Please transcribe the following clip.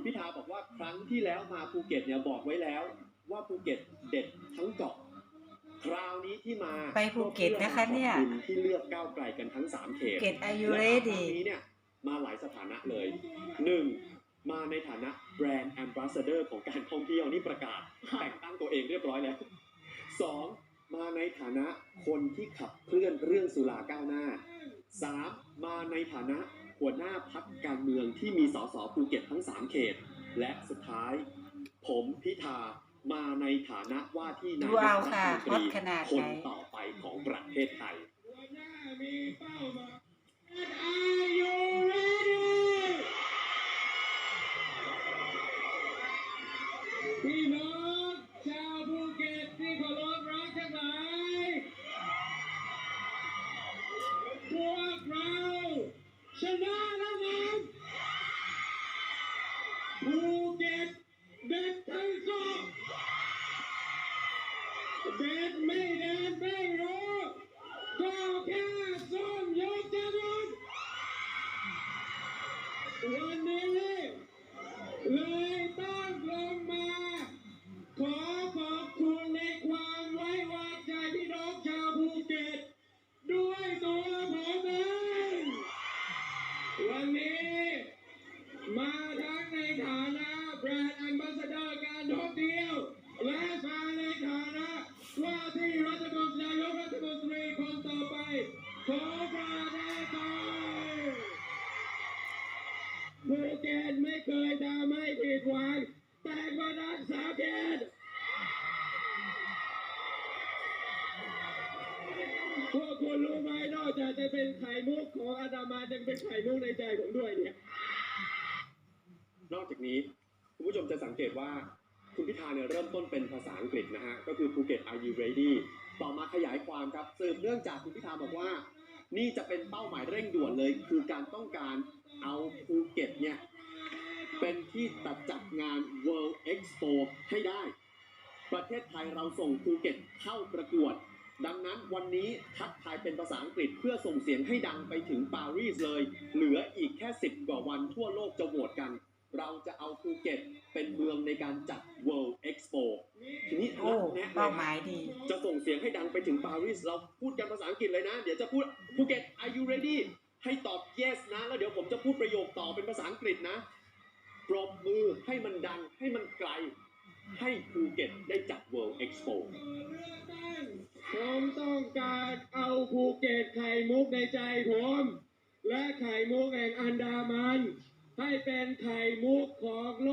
คุณพิธาบอกว่าครั้งที่แล้วมาภูเก็ตเนี่ยบอกไว้แล้ว ว่าภูเก็ตเด็ดทั้งเกาะคราวนี้ที่มาไปภูเก็ตนะคะเนี่ยขอบคุณที่เลือกก้าวไกลกันทั้งสามเขตเกตอายุและเรครั้ดีงนี้เนี่ยมาหลายสถานะเลยหนึ่งมาในฐานะแบรนด์แอมบาสเดอร์ของการท่องเที่ยวนี่ประกาศ แต่งตั้งตัวเองเรียบร้อยแล้วสองมาในฐานะคนที่ขับเคลื่อนเรื่องสุราก้าวหน้าสามมาในฐานะ หัวหน้าพักการเมืองที่มีสสภูเก็ตทั้งสามเขต และสุดท้าย ผมพิธามาในฐานะว่าที่นายดูกเอารัฐค่ะมนตฮอตรีขนาดคไหนนต่อไปของประเทศไทย Are you ready? พี่น้องชาวภูเก็ตที่เคารพรักทั้งหลายพวกเราชนะแล้วครับภูเก็ตเด็ดทั้งสองเด็ดไม่เด็ดไม่รู้ก็แค่ส้มยกจรวดวันนี้เลยต้องลงมา ขอขอบคุณในความไว้วางใจพี่น้องชาวภูเก็ต ด้วยตัวผมเองวันนี้ มาทั้งในฐานะแบรนด์แอมบาสเดอร์การท่องเที่ยว ภูเก็ตไม่เคยทำให้ผิดหวังแต่ก็รักษาเขตพวกคุณรู้ไหมนอกจากจะเป็นไข่มุกของอาดามายังเป็นไข่มุกในใจผมด้วยเนี่ย นอกจากนี้คุณผู้ชมจะสังเกตว่าคุณพิธาเนี่ยเริ่มต้นเป็นภาษาอังกฤษนะฮะ ก็คือภูเก็ต are you ready ต่อมาขยายความครับสืบเนื่องจากคุณพิธาบอกว่า นี่จะเป็นเป้าหมายเร่งด่วนเลย คือการต้องการเอาภูเก็ตเนี่ยเป็นที่ตัดจัดงาน World Expo ให้ได้ ประเทศไทยเราส่งภูเก็ตเข้าประกวด ดังนั้นวันนี้ทักทายเป็นภาษาอังกฤษเพื่อส่งเสียงให้ดังไปถึงปารีสเลย เหลืออีกแค่ 10 กว่าวันทั่วโลกจะโหวตกัน เราจะเอาภูเก็ตเป็นเมืองในการจัด World Expo ทีนี้ โอ้ แนะ เป้าเลยหฮะมายดี จะส่งเสียงให้ดังไปถึงปารีสเราพูดกันภาษาอังกฤษเลยนะ เดี๋ยวจะพูดภูเก็ต are you ready ให้ตอบ yes นะ แล้วเดี๋ยวผมจะพูดประโยคต่อเป็นภาษาอังกฤษนะปรบมือให้มันดังให้มันไกล ให้ภูเก็ตได้จัด World Expo ผมต้องการเอาภูเก็ตไข่มุกในใจผม และไข่มุกแห่งอันดามัน ให้เป็นไข่มุกของโล